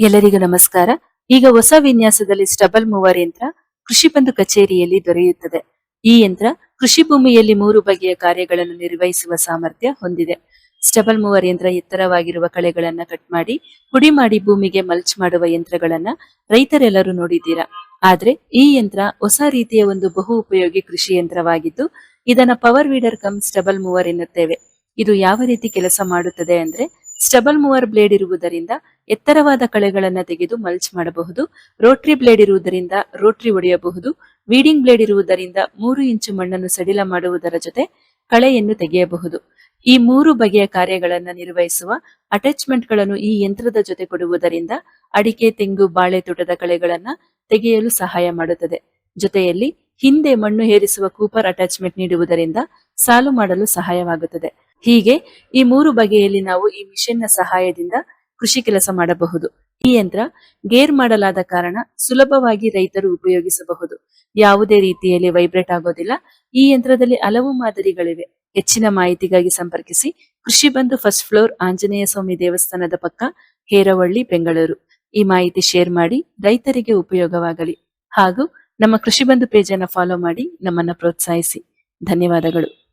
ಎಲ್ಲರಿಗೂ ನಮಸ್ಕಾರ. ಈಗ ಹೊಸ ವಿನ್ಯಾಸದಲ್ಲಿ ಸ್ಟಬಲ್ ಮೂವರ್ ಯಂತ್ರ ಕೃಷಿ ಬಂಧು ಕಚೇರಿಯಲ್ಲಿ ದೊರೆಯುತ್ತದೆ. ಈ ಯಂತ್ರ ಕೃಷಿ ಭೂಮಿಯಲ್ಲಿ ಮೂರು ಬಗೆಯ ಕಾರ್ಯಗಳನ್ನು ನಿರ್ವಹಿಸುವ ಸಾಮರ್ಥ್ಯ ಹೊಂದಿದೆ. ಸ್ಟಬಲ್ ಮೂವರ್ ಯಂತ್ರ ಎತ್ತರವಾಗಿರುವ ಕಳೆಗಳನ್ನ ಕಟ್ ಮಾಡಿ, ಪುಡಿ ಮಾಡಿ ಭೂಮಿಗೆ ಮಲ್ಚ್ ಮಾಡುವ ಯಂತ್ರಗಳನ್ನ ರೈತರೆಲ್ಲರೂ ನೋಡಿದ್ದೀರಾ? ಆದ್ರೆ ಈ ಯಂತ್ರ ಹೊಸ ರೀತಿಯ ಒಂದು ಬಹು ಉಪಯೋಗಿ ಕೃಷಿ ಯಂತ್ರವಾಗಿದ್ದು, ಇದನ್ನ power weeder cum stubble mower ಎನ್ನುತ್ತೇವೆ. ಇದು ಯಾವ ರೀತಿ ಕೆಲಸ ಮಾಡುತ್ತದೆ ಅಂದ್ರೆ ಸ್ಟಬಲ್ ಮೂವರ್ ಬ್ಲೇಡ್ ಇರುವುದರಿಂದ ಎತ್ತರವಾದ ಕಳೆಗಳನ್ನು ತೆಗೆದು ಮಲ್ಚ್ ಮಾಡಬಹುದು. ರೋಟ್ರಿ ಬ್ಲೇಡ್ ಇರುವುದರಿಂದ ರೋಟ್ರಿ ಒಡೆಯಬಹುದು. ವೀಡಿಂಗ್ ಬ್ಲೇಡ್ ಇರುವುದರಿಂದ ಮೂರು ಇಂಚು ಮಣ್ಣನ್ನು ಸಡಿಲ ಮಾಡುವುದರ ಜೊತೆ ಕಳೆಯನ್ನು ತೆಗೆಯಬಹುದು. ಈ ಮೂರು ಬಗೆಯ ಕಾರ್ಯಗಳನ್ನು ನಿರ್ವಹಿಸುವ ಅಟ್ಯಾಚ್ಮೆಂಟ್ಗಳನ್ನು ಈ ಯಂತ್ರದ ಜೊತೆ ಕೊಡುವುದರಿಂದ ಅಡಿಕೆ, ತೆಂಗು, ಬಾಳೆ ತೋಟದ ಕಳೆಗಳನ್ನು ತೆಗೆಯಲು ಸಹಾಯ ಮಾಡುತ್ತದೆ. ಜೊತೆಯಲ್ಲಿ ಹಿಂದೆ ಮಣ್ಣು ಹೇರಿಸುವ ಕೂಪರ್ ಅಟ್ಯಾಚ್ಮೆಂಟ್ ನೀಡುವುದರಿಂದ ಸಾಲು ಮಾಡಲು ಸಹಾಯವಾಗುತ್ತದೆ. ಹೀಗೆ ಈ ಮೂರು ಬಗೆಯಲ್ಲಿ ನಾವು ಈ ಮಿಷನ್ ಸಹಾಯದಿಂದ ಕೃಷಿ ಕೆಲಸ ಮಾಡಬಹುದು. ಈ ಯಂತ್ರ ಗೇರ್ ಮಾಡಲಾದ ಕಾರಣ ಸುಲಭವಾಗಿ ರೈತರು ಉಪಯೋಗಿಸಬಹುದು. ಯಾವುದೇ ರೀತಿಯಲ್ಲಿ ವೈಬ್ರೇಟ್ ಆಗೋದಿಲ್ಲ. ಈ ಯಂತ್ರದಲ್ಲಿ ಹಲವು ಮಾದರಿಗಳಿವೆ. ಹೆಚ್ಚಿನ ಮಾಹಿತಿಗಾಗಿ ಸಂಪರ್ಕಿಸಿ. ಕೃಷಿ ಬಂಧು ಫಸ್ಟ್ ಫ್ಲೋರ್ ಆಂಜನೇಯ ಸ್ವಾಮಿ ದೇವಸ್ಥಾನದ ಪಕ್ಕ ಹೇರವಳ್ಳಿ, ಬೆಂಗಳೂರು. ಈ ಮಾಹಿತಿ ಶೇರ್ ಮಾಡಿ ರೈತರಿಗೆ ಉಪಯೋಗವಾಗಲಿ. ಹಾಗೂ ನಮ್ಮ ಕೃಷಿ ಬಂಧು ಪೇಜ್ ಫಾಲೋ ಮಾಡಿ ನಮ್ಮನ್ನ ಪ್ರೋತ್ಸಾಹಿಸಿ. ಧನ್ಯವಾದಗಳು.